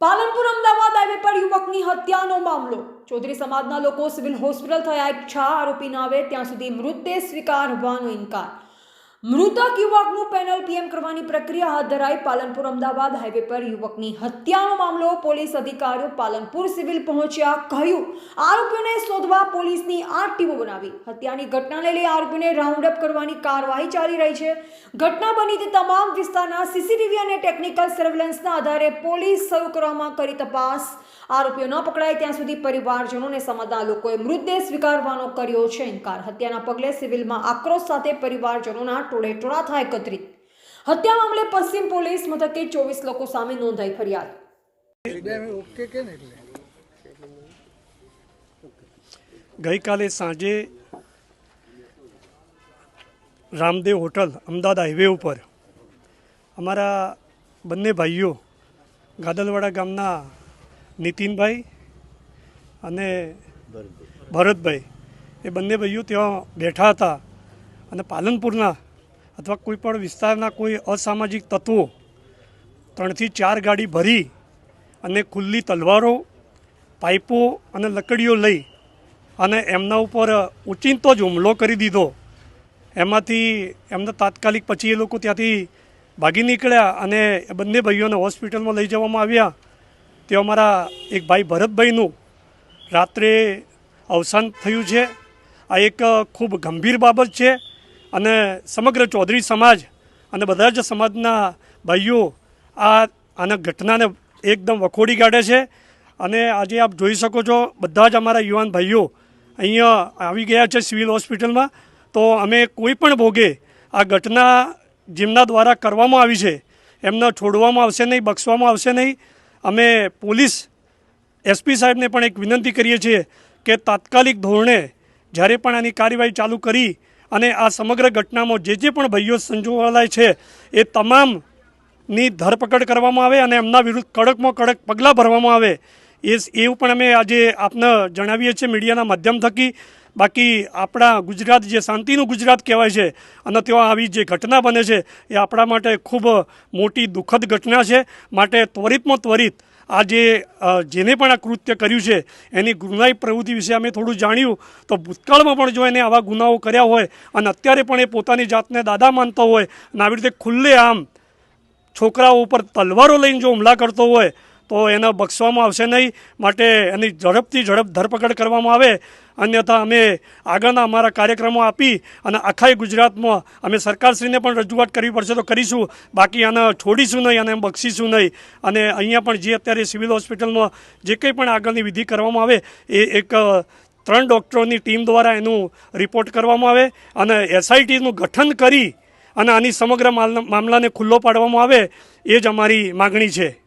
Palanpur Ahmedabad highway પર યુવકની હત્યાનો મામલો. ચૌધરી સમાજના લોકો સિવિલ હોસ્પિટલ થયા ઈચ્છા આરોપી ન આવે ત્યાં સુધી મૃતદેહ સ્વીકારવાનો ઇનકાર. મૃતક યુવકનું પેનલ પીએમ કરવાની પ્રક્રિયા હાથ ધરાઈ પાલનપુર અમદાવાદ હાઈવે પર યુવકની હત્યાનો મામલો પોલીસ અધિકારીઓ પાલનપુર સિવિલ પહોંચ્યા, કહ્યું, આરોપીઓને શોધવા પોલીસની આઠ ટીમો બનાવી. હત્યાની ઘટનાને લઈ આરોપીઓને રાઉન્ડ અપ કરવાની કાર્યવાહી ચાલી રહી છે. ઘટના બની તે તમામ વિસ્તારના સીસીટીવી અને ટેકનિકલ સર્વેલન્સના આધારે પોલીસ શરૂ કરવામાં કરી તપાસ. આરોપીઓ ન પકડાય ત્યાં સુધી પરિવારજનોને સમાજના લોકોએ મૃતદેહ સ્વીકારવાનો કર્યો છે ઇનકાર. હત્યાના પગલે સિવિલમાં આક્રોશ સાથે પરિવારજનોના ટોળે થાય એકત્રિત. હત્યા મામલે પશ્ચિમ પોલીસ મથકે ચોવીસ લોકો સામે નોંધાઈ ફરિયાદ. ગઈકાલે સાંજે રામદેવ હોટલ, અમદાવાદ હાઈવે ઉપર અમારા બંને ભાઈઓ ગાદલવાડા ગામના નીતિનભાઈ અને ભરતભાઈ એ બંને ભાઈઓ ત્યાં બેઠા હતા અને પાલનપુરના અથવા કોઈ પણ વિસ્તારના કોઈ અસામાજિક તત્વો ત્રણથી ચાર ગાડી ભરી અને ખુલ્લી તલવારો, પાઇપો અને લકડીઓ લઈ અને એમના ઉપર ઉચિંતો જ હુમલો કરી દીધો. એમાંથી એમને તાત્કાલિક પછી એ લોકો ત્યાંથી ભાગી નીકળ્યા અને એ બંને ભાઈઓને હોસ્પિટલમાં લઈ જવામાં આવ્યા. તે અમારા એક ભાઈ ભરતભાઈનું રાત્રે અવસાન થયું છે. આ એક ખૂબ ગંભીર બાબત છે. અને સમગ્ર ચૌધરી સમાજ અને બધા જ સમાજના ભાઈઓ આ આના ઘટનાને એકદમ વખોડી કાઢે છે. અને આજે આપ જોઈ શકો છો, બધા જ અમારા યુવાન ભાઈઓ અહીંયા આવી ગયા છે સિવિલ હોસ્પિટલમાં. તો અમે કોઈ પણ ભોગે આ ઘટના જેમના દ્વારા કરવામાં આવી છે, એમને છોડવામાં આવશે નહીં, બક્ષવામાં આવશે નહીં. અમે પોલીસ એસપી સાહેબને પણ એક વિનંતી કરીએ છીએ કે તાત્કાલિક ધોરણે જ્યારે પણ આની કાર્યવાહી ચાલુ કરી અને આ સમગ્ર ઘટનામાં જે જે પણ ભાઈઓ સંજોવાલાય છે, એ તમામની ધરપકડ કરવામાં આવે અને એમના વિરુદ્ધ કડકમાં કડક પગલાં ભરવામાં આવે, એ એવું પણ અમે આજે આપને જણાવીએ છીએ મીડિયાના માધ્યમ થકી. બાકી આપણા ગુજરાત જે, શાંતિનું ગુજરાત કહેવાય છે, અને ત્યાં આવી જે ઘટના બને છે, એ આપણા માટે ખૂબ મોટી દુઃખદ ઘટના છે. માટે ત્વરિતમાં ત્વરિત આ જે જેને પણ આ કૃત્ય કર્યું છે, એની ગુનાઈ પ્રવૃત્તિ વિશે અમે થોડું જાણ્યું, તો ભૂતકાળમાં પણ જો એને આવા ગુનાઓ કર્યા હોય, અને અત્યારે પણ એ પોતાની જાતને દાદા માનતો હોય, અને આવી રીતે ખુલ્લે આમ છોકરાઓ ઉપર તલવારો લઈને જો હુમલા કરતો હોય તો એને બક્ષવામાં આવશે નહીં. માટે એની ઝડપથી ઝડપ ધરપકડ કરવામાં આવે. અન્યથા અમે આગળના અમારા કાર્યક્રમો આપી અને આખા ગુજરાતમાં અમે સરકારશ્રીને પણ રજૂઆત કરવી પડશે તો કરીશું. બાકી આને છોડીશું નહીં અને બક્ષીશું નહીં. અને અહીંયા પણ જે અત્યારે સિવિલ હોસ્પિટલમાં જે કંઈ પણ આગળની વિધિ કરવામાં આવે, એ એક ત્રણ ડૉક્ટરોની ટીમ દ્વારા એનું રિપોર્ટ કરવામાં આવે અને એસઆઈટીનું ગઠન કરી અને આની સમગ્ર માલ- મામલાને ખુલ્લો પાડવામાં આવે, એ જ અમારી માગણી છે.